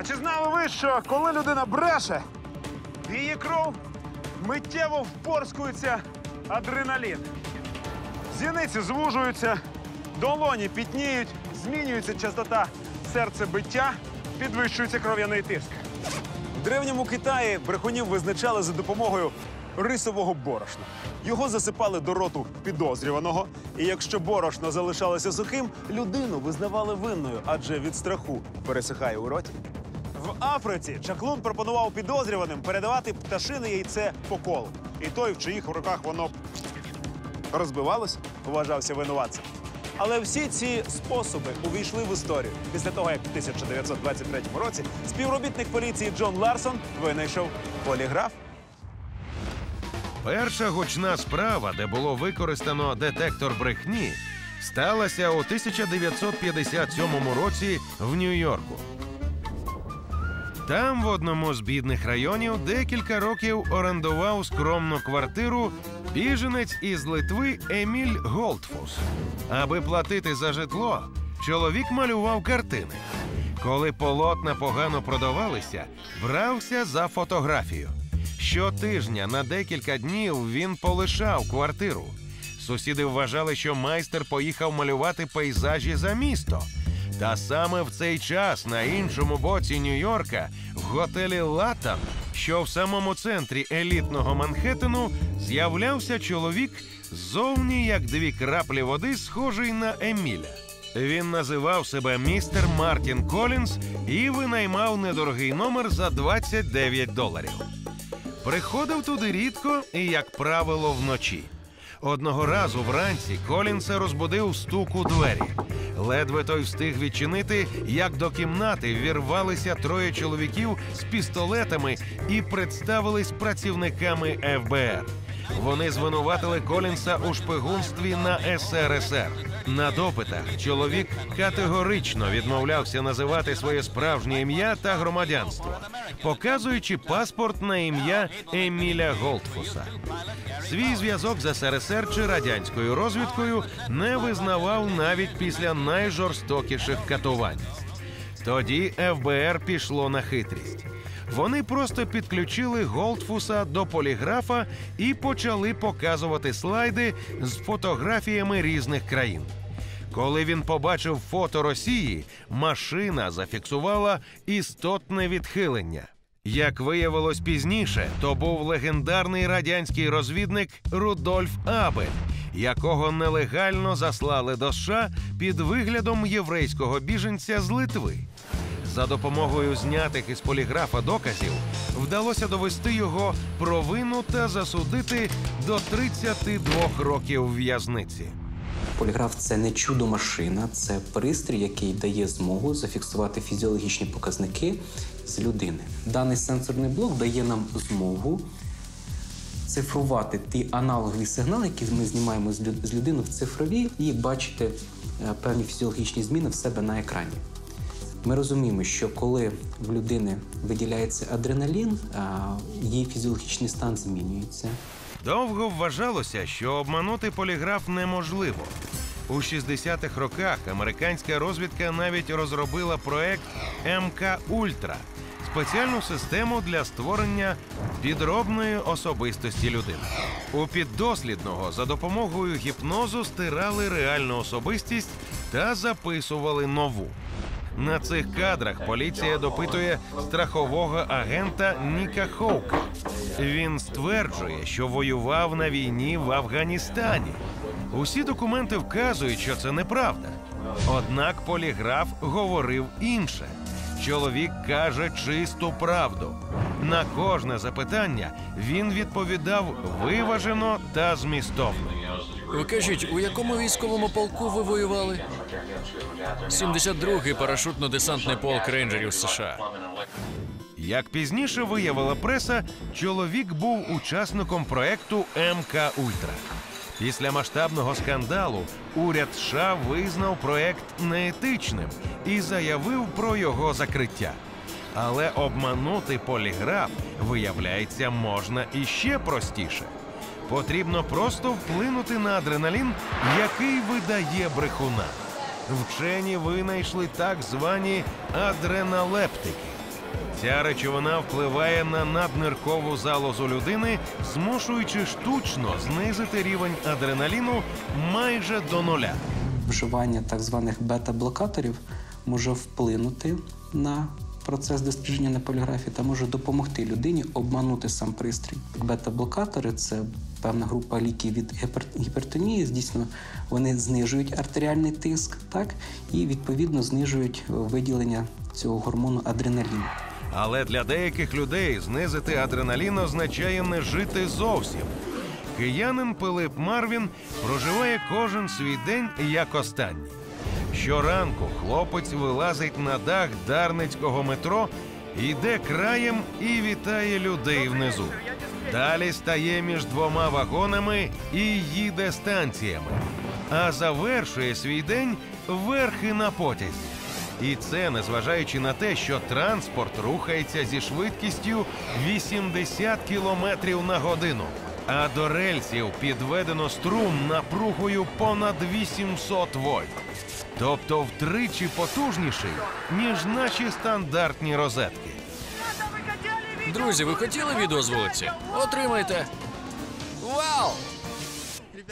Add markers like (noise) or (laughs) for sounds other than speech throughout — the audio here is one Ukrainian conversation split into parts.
А чи знали ви, що коли людина бреше, її кров миттєво впорскується адреналін? Зіниці звужуються, долоні пітніють, змінюється частота серцебиття, підвищується кров'яний тиск. В древньому Китаї брехунів визначали за допомогою рисового борошна. Його засипали до роту підозрюваного, і якщо борошно залишалося сухим, людину визнавали винною, адже від страху пересихає у роті. В Африці чаклун пропонував підозрюваним передавати пташине яйце по колу. І той, в чиїх руках воно розбивалось, вважався винуватцем. Але всі ці способи увійшли в історію після того, як в 1923 році співробітник поліції Джон Ларсон винайшов поліграф. Перша гучна справа, де було використано детектор брехні, сталася у 1957 році в Нью-Йорку. Там, в одному з бідних районів, декілька років орендував скромну квартиру біженець із Литви Еміль Голдфус. Аби платити за житло, чоловік малював картини. Коли полотна погано продавалися, брався за фотографію. Щотижня на декілька днів він полишав квартиру. Сусіди вважали, що майстер поїхав малювати пейзажі за місто. Та саме в цей час на іншому боці Нью-Йорка, в готелі Латан, що в самому центрі елітного Манхеттену, з'являвся чоловік зовні як дві краплі води, схожий на Еміля. Він називав себе містер Мартін Колінс і винаймав недорогий номер за 29 доларів. Приходив туди рідко і, як правило, вночі. Одного разу вранці Колінса розбудив стук у двері. Ледве той встиг відчинити, як до кімнати вірвалися троє чоловіків з пістолетами і представились працівниками ФБР. Вони звинуватили Колінса у шпигунстві на СРСР. На допитах чоловік категорично відмовлявся називати своє справжнє ім'я та громадянство, показуючи паспорт на ім'я Еміля Голдфуса. Свій зв'язок з СРСР чи радянською розвідкою не визнавав навіть після найжорстокіших катувань. Тоді ФБР пішло на хитрість. Вони просто підключили Голдфуса до поліграфа і почали показувати слайди з фотографіями різних країн. Коли він побачив фото Росії, машина зафіксувала істотне відхилення. Як виявилось пізніше, то був легендарний радянський розвідник Рудольф Абель, якого нелегально заслали до США під виглядом єврейського біженця з Литви. За допомогою знятих із поліграфа доказів вдалося довести його провину та засудити до 32 років в'язниці. Поліграф це не чудо-машина, це пристрій, який дає змогу зафіксувати фізіологічні показники з людини. Даний сенсорний блок дає нам змогу цифрувати ті аналогові сигнали, які ми знімаємо з людини в цифрові, і бачити е, певні фізіологічні зміни в себе на екрані. Ми розуміємо, що коли в людини виділяється адреналін, її фізіологічний стан змінюється. Довго вважалося, що обманути поліграф неможливо. У 60-х роках американська розвідка навіть розробила проект МК Ультра спеціальну систему для створення підробної особистості людини. У піддослідного за допомогою гіпнозу стирали реальну особистість та записували нову. На цих кадрах поліція допитує страхового агента Ніка Хоука. Він стверджує, що воював на війні в Афганістані. Усі документи вказують, що це неправда. Однак поліграф говорив інше. Чоловік каже чисту правду. На кожне запитання він відповідав виважено та змістовно. Ви кажіть, у якому військовому полку ви воювали? 72-й парашутно-десантний полк рейнджерів США. Як пізніше виявила преса, чоловік був учасником проекту МК Ультра. Після масштабного скандалу уряд США визнав проект неетичним і заявив про його закриття. Але обманути поліграф, виявляється, можна іще простіше. Потрібно просто вплинути на адреналін, який видає брехуна. Вчені винайшли так звані адреналептики. Ця речовина впливає на надниркову залозу людини, змушуючи штучно знизити рівень адреналіну майже до нуля. Вживання так званих бета-блокаторів може вплинути на процес дослідження на поліграфі та може допомогти людині обманути сам пристрій. Бета-блокатори це певна група ліків від гіпер- гіпертонії. Дійсно, вони знижують артеріальний тиск, так і відповідно знижують е, виділення цього гормону адреналін. Але для деяких людей знизити адреналін означає не жити зовсім. Киянин Пилип Марвін проживає кожен свій день як останній. Щоранку хлопець вилазить на дах Дарницького метро, йде краєм і вітає людей внизу. Далі стає між двома вагонами і їде станціями. А завершує свій день верхи на потязі. І це незважаючи на те, що транспорт рухається зі швидкістю 80 км на годину. А до рельсів підведено струм напругою понад 800 вольт. Тобто втричі потужніший, ніж наші стандартні розетки. Друзі, ви хотіли відео з вулиці? Отримайте. Вау!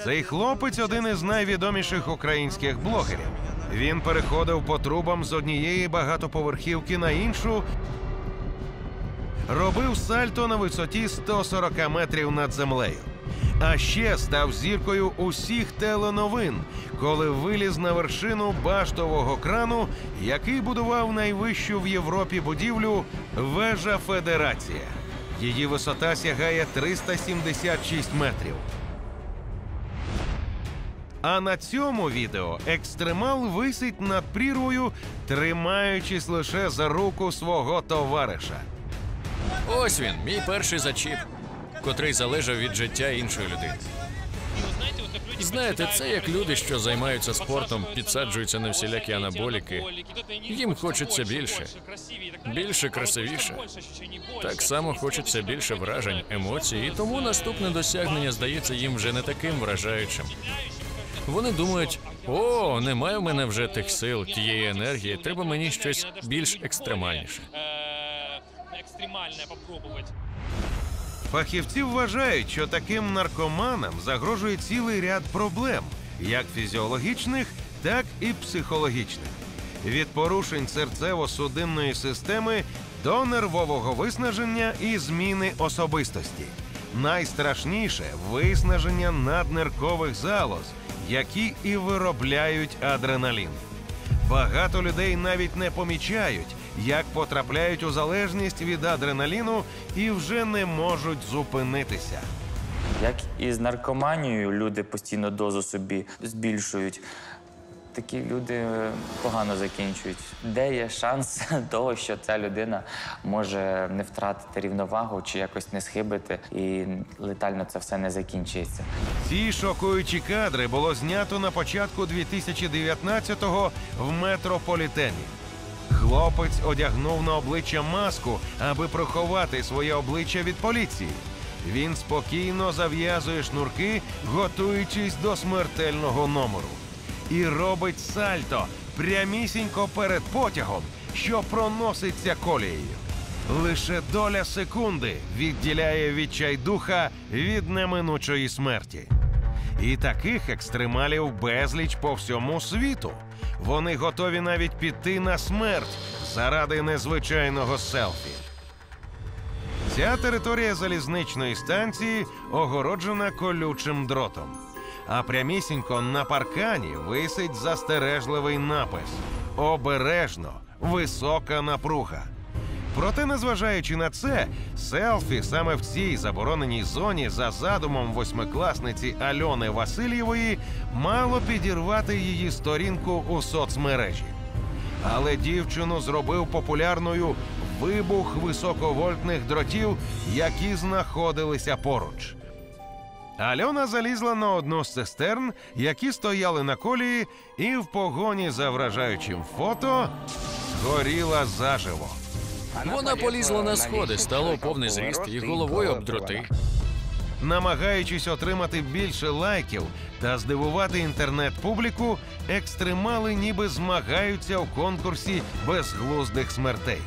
Цей хлопець один із найвідоміших українських блогерів. Він переходив по трубам з однієї багатоповерхівки на іншу, робив сальто на висоті 140 метрів над землею. А ще став зіркою усіх теленовин, коли виліз на вершину баштового крану, який будував найвищу в Європі будівлю Вежа Федерація. Її висота сягає 376 метрів. А на цьому відео екстремал висить над прірвою, тримаючись лише за руку свого товариша. Ось він, мій перший зачіп, котрий залежав від життя іншої людини. Знаєте, це як люди, що займаються спортом, підсаджуються на всілякі анаболіки. Їм хочеться більше, більше красивіше. Так само хочеться більше вражень, емоцій, і тому наступне досягнення здається їм вже не таким вражаючим. Вони думають: о, немає в мене вже тих сил, тієї енергії, треба мені щось більш екстремальніше. Экстремальное попробовать. Фахівці вважають, що таким наркоманам загрожує цілий ряд проблем, як фізіологічних, так і психологічних. Від порушень серцево-судинної системи до нервового виснаження і зміни особистості. Найстрашніше виснаження наднеркових залоз, які і виробляють адреналін. Багато людей навіть не помічають, як потрапляють у залежність від адреналіну і вже не можуть зупинитися. Як і з наркоманією люди постійно дозу собі збільшують. Такі люди е, погано закінчують. Де є шанс (laughs) того, що ця людина може не втратити рівновагу чи якось не схибити, і летально це все не закінчується. Ці шокуючі кадри було знято на початку 2019-го в метрополітені. Хлопець одягнув на обличчя маску, аби приховати своє обличчя від поліції. Він спокійно зав'язує шнурки, готуючись до смертельного номеру. І робить сальто прямісінько перед потягом, що проноситься колією. Лише доля секунди відділяє відчайдуха від неминучої смерті. І таких екстремалів безліч по всьому світу. Вони готові навіть піти на смерть заради незвичайного селфі. Ця територія залізничної станції огороджена колючим дротом. А прямісінько на паркані висить застережливий напис: Обережно, висока напруга. Проте, незважаючи на це, селфі саме в цій забороненій зоні за задумом восьмикласниці Альони Васильєвої мало підірвати її сторінку у соцмережі. Але дівчину зробив популярною вибух високовольтних дротів, які знаходилися поруч. Альона залізла на одну з цистерн, які стояли на колії, і в погоні за вражаючим фото згоріла заживо. Вона полізла на сходи, стала у повний зріст і головою об дроти. Намагаючись отримати більше лайків та здивувати інтернет-публіку, екстремали ніби змагаються у конкурсі безглуздих смертей.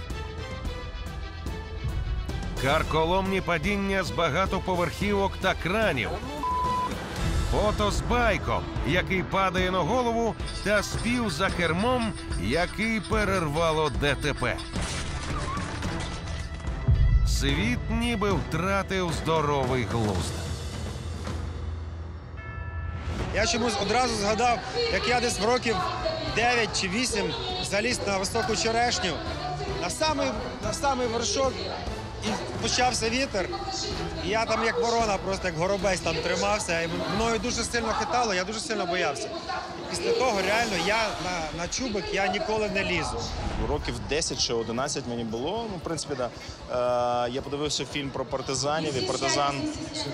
карколомні падіння з багатоповерхівок та кранів. Фото з байком, який падає на голову, та спів за кермом, який перервало ДТП. Світ ніби втратив здоровий глузд. Я чомусь одразу згадав, як я десь в років 9 чи 8 заліз на високу черешню, на самий, на самий вершок, і почався вітер. І я там як ворона, просто як горобець там тримався. І мною дуже сильно хитало, я дуже сильно боявся. Після того реально я на, на чубик я ніколи не лізу. Років 10 чи 11 мені було. Ну, в принципі, да. Е, я подивився фільм про партизанів і партизан,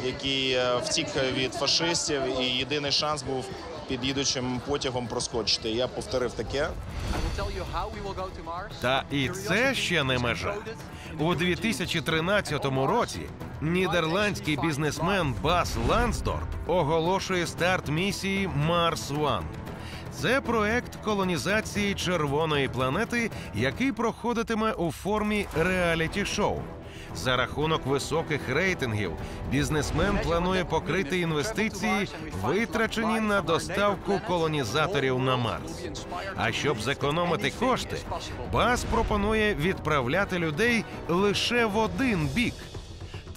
який е, втік від фашистів, і єдиний шанс був під їдучим потягом проскочити. Я повторив таке. Та і це ще не межа. У 2013 році нідерландський бізнесмен Бас Лансдорп оголошує старт місії Марс One. Це проект колонізації червоної планети, який проходитиме у формі реаліті-шоу. За рахунок високих рейтингів бізнесмен планує покрити інвестиції, витрачені на доставку колонізаторів на Марс. А щоб зекономити кошти, Бас пропонує відправляти людей лише в один бік.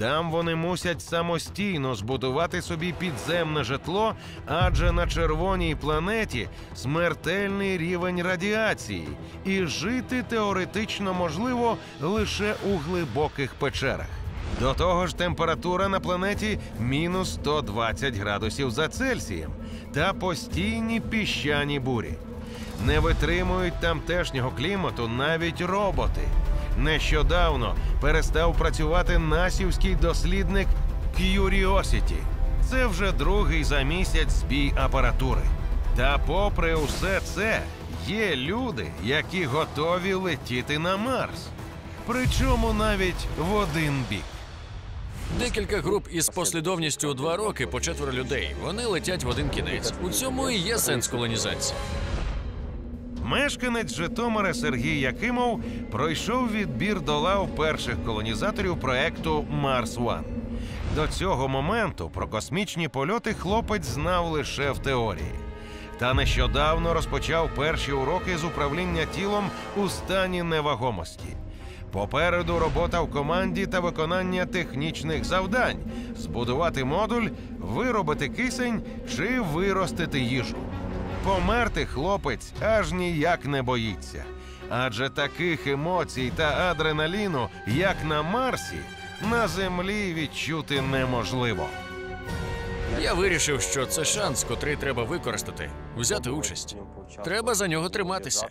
Там вони мусять самостійно збудувати собі підземне житло, адже на червоній планеті смертельний рівень радіації, і жити теоретично можливо лише у глибоких печерах. До того ж, температура на планеті мінус 120 градусів за Цельсієм та постійні піщані бурі. Не витримують тамтешнього клімату навіть роботи. Нещодавно перестав працювати насівський дослідник Curiosity. Це вже другий за місяць збій апаратури. Та попри усе це, є люди, які готові летіти на Марс. Причому навіть в один бік. Декілька груп із послідовністю у два роки по четверо людей. Вони летять в один кінець. У цьому і є сенс колонізації. Мешканець Житомира Сергій Якимов пройшов відбір до лав перших колонізаторів проекту Марс One. До цього моменту про космічні польоти хлопець знав лише в теорії. Та нещодавно розпочав перші уроки з управління тілом у стані невагомості. Попереду робота в команді та виконання технічних завдань: збудувати модуль, виробити кисень чи виростити їжу. Померти хлопець аж ніяк не боїться. Адже таких емоцій та адреналіну, як на Марсі, на землі відчути неможливо. Я вирішив, що це шанс, котрий треба використати, взяти участь. Треба за нього триматися.